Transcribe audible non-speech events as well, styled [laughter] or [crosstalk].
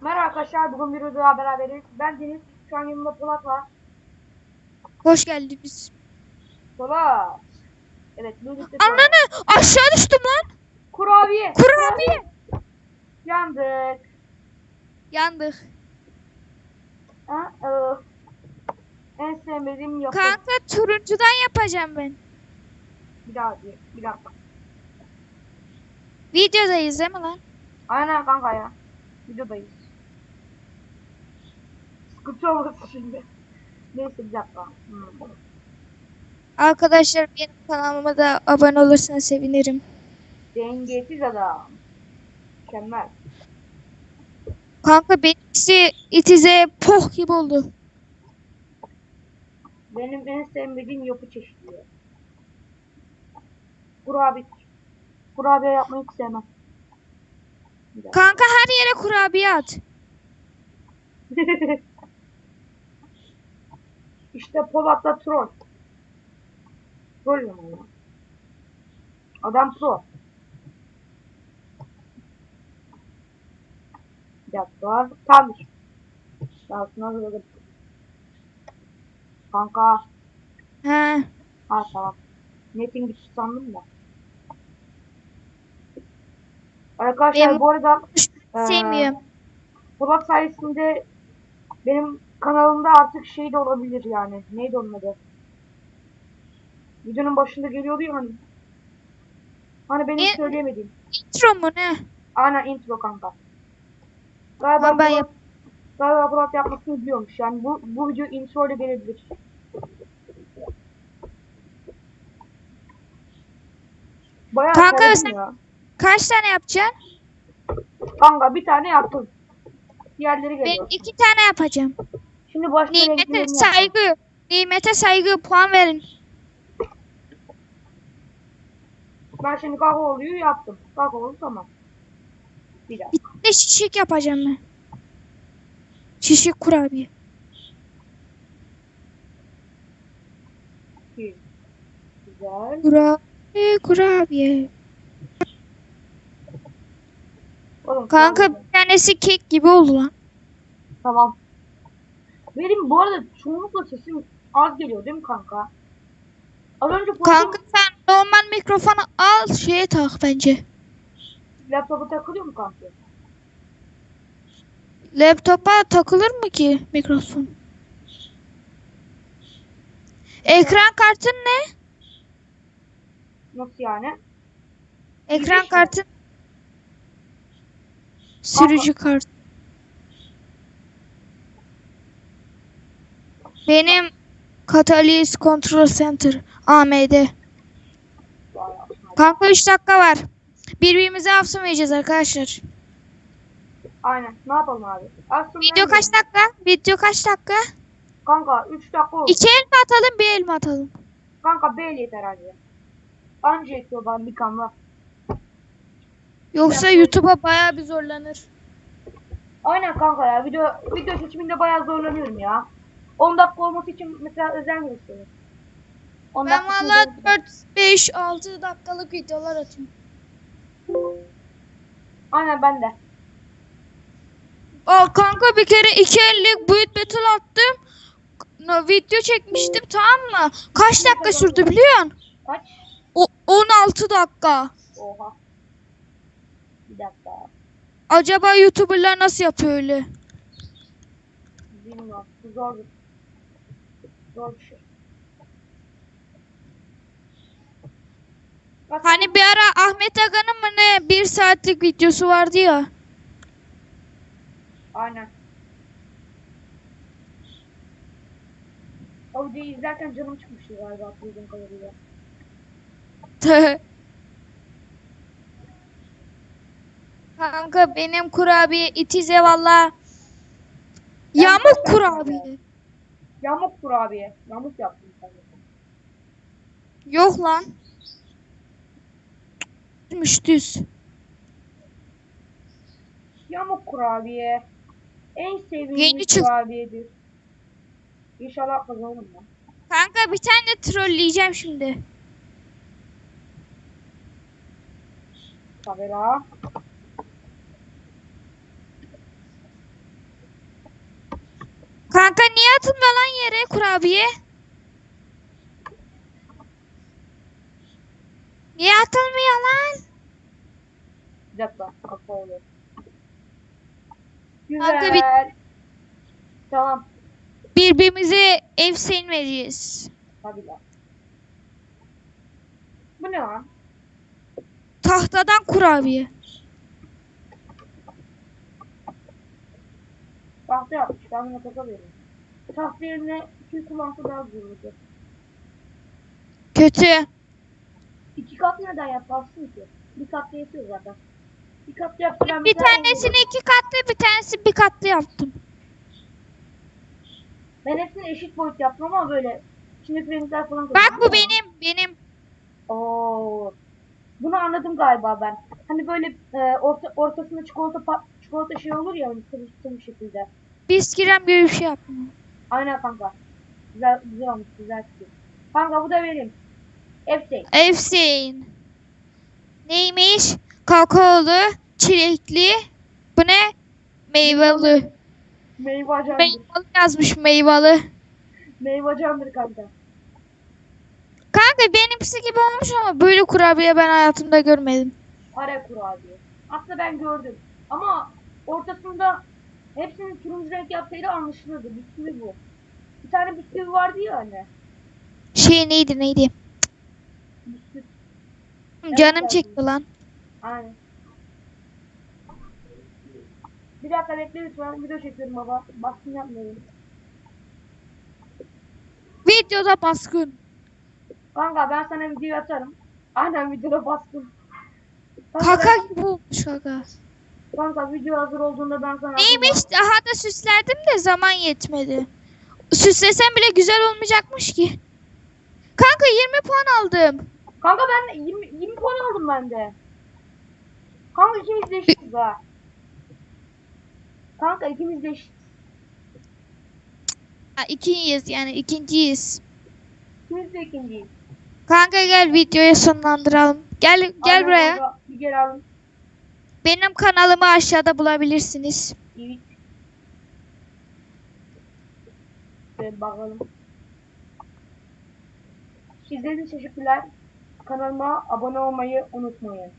Merhaba arkadaşlar, bugün bir videoda beraberiz. Ben Deniz, şu an yanımda Polat var. Hoş geldiniz. Polat. Evet, birlikte. Ananı aşağı düştüm lan. Kurabiye. Kurabiye. Yandık. Yandık. Ha, ıı. En sevmediğim yapı. Kanka turuncudan yapacağım ben. Bir daha diye, bir dakika. Videodayız değil mi lan? Aynen kanka ya. Videodayız. Sıkıntı olmasın şimdi. Neyse bir dakika. Hmm. Arkadaşlar benim kanalıma da abone olursanız sevinirim. Dengesiz adam. Mükemmel. Kanka benimkisi itize poh gibi oldu. Benim en sevmediğim yapı çeşitliği. Kurabiye. Kurabiye yapmayı hiç sevmem. Kanka her yere kurabiye at. [laughs] işte Polat'la troll. Troll mü ya? Adam pro. Bir dakika. Tamam. Sonra hazırladım. Kanka. He. Ha tamam. Netin gitti sandım da. Arkadaşlar Benim- bu arada Sevmiyorum. Polat sayesinde benim kanalımda artık şey de olabilir yani. Neydi onun adı? Videonun başında geliyordu ya hani. Hani benim E- söyleyemedim. Intro mu ne? Aynen intro kanka. Galiba ben Polat, yap- galiba Polat yapmasını biliyormuş. Yani bu, bu video intro ile gelebilir. Bayağı Kanka sen- ya. Kaç tane yapacaksın? Kanka bir tane yaptım. Diğerleri Ben geliyor. iki tane yapacağım. Şimdi başka Nimete renklerini yapalım. saygı. Nimete saygı puan verin. Ben şimdi kakaoluyu yaptım. Kakaolu tamam. Bir dakika. Bir de şişik yapacağım ben. Şişik kurabiye. Bir. Güzel. Kurabiye kurabiye. Oğlum, Kanka tamam. bir tanesi kek gibi oldu lan. Tamam. Benim bu arada çoğunlukla sesim az geliyor değil mi kanka? Az önce Kanka sen normal mikrofonu al şeye tak bence. laptopa takılıyor mu kanka? Laptopa takılır mı ki mikrofon? Ekran kartın ne? Nasıl yani? Ekran kartın sürücü kart. Benim Catalyst Control Center AMD. Kanka 3 dakika var. Birbirimize hafsamayacağız arkadaşlar. Aynen. Ne yapalım abi? Video kaç dakika? Video kaç dakika? Kanka 3 dakika oldu. İki el mi atalım bir el mi atalım? Kanka B yeter hadi. Anca yetiyor ben bir kanla. Yoksa. YouTube'a bayağı bir zorlanır. Aynen kanka ya. Video video seçiminde bayağı zorlanıyorum ya. 10 dakika olması için mesela özen gösteriyorum. 10 Ben valla sonra- 4, 5, 6 dakikalık videolar atıyorum. Aynen ben de. Aa kanka bir kere iki ellik boyut battle attım. No, video çekmiştim tamam mı? Kaç dakika sürdü biliyor musun? Kaç? O 16 dakika. Oha. Bir dakika. Acaba YouTuber'lar nasıl yapıyor öyle? Bilmiyorum. Bu zor bir şey. Bak, Hani bir ara Ahmet Aga'nın mı ne bir saatlik videosu vardı ya. Aynen. O videoyu izlerken canım çıkmıştı galiba duyduğum kadarıyla. [laughs] Kanka benim kurabiye itize valla. Yamuk kurabiye. Yamuk kurabiye. Yamuk yaptım sen. Yok lan. Düz. Yamuk kurabiye. En sevdiğim Yeni çık- kurabiyedir. İnşallah kazanırım ben. Kanka bir tane de trolleyeceğim şimdi. Kamera. Kanka niye atılma lan yere kurabiye? Niye atılmıyor lan? Bir dakika. Kafa oluyor. Kanka Güzel. bir- Tamam. Birbirimize ev sevmeliyiz. Hadi lan. Bu ne lan? Tahtadan kurabiye. Tahta yapmış. Ben buna kaka veririm. Tahta yerine kül kullansa daha güzel olacak. Kötü. İki kat neden yaparsın ki? Bir kat yetiyor zaten. Bir kat yapsa ben Bir tanesini iki katlı bir tanesi bir katlı yaptım. Ben hepsini eşit boyut yaptım ama böyle içindeki renkler falan Bak bu benim. Benim. Oo. Bunu anladım galiba ben. Hani böyle e, orta, ortasında çikolata çikolata şey olur ya hani bir şekilde. Biskirem gibi bir şey yaptım. Aynen kanka. Güzel güzel olmuş güzel fikir. Kanka bu da benim. Hepsi. Efsin. Neymiş? Kakaolu, çilekli. Bu ne? Meyveli. Meyve ajandır. Meyveli yazmış meyveli. Meyve ajandır kanka. Kanka benimkisi gibi olmuş ama böyle kurabiye ben hayatımda görmedim. Para kurabiye. Aslında ben gördüm. Ama ortasında hepsinin turuncu renk yapsaydı anlaşılırdı. Bisküvi bu. Bir tane bisküvi vardı ya hani. Şey neydi neydi? Bisküvi. Canım Evet, çekti lan. Aynen. Bir dakika bekle lütfen. Video çekiyorum baba. Baskın yapmayın. Videoda baskın. Kanka ben sana video atarım. Aynen videoda baskın. Kanka, Kaka olmuş kaka. Kanka video hazır olduğunda ben sana Neymiş? Daha da süslerdim de zaman yetmedi. Süslesem bile güzel olmayacakmış ki. Kanka 20 puan aldım. Kanka ben de 20, 20 puan aldım ben de. Kanka ikimiz de eşitiz ha. Kanka ikimiz de eşitiz. Ha, yani ikinciyiz. İkimiz de ikinciyiz. Kanka gel videoyu sonlandıralım. Gel gel Aynen buraya. kanka, Bir gel alın. Benim kanalımı aşağıda bulabilirsiniz. Evet. Bakalım. İçin teşekkürler. Kanalıma abone olmayı unutmayın.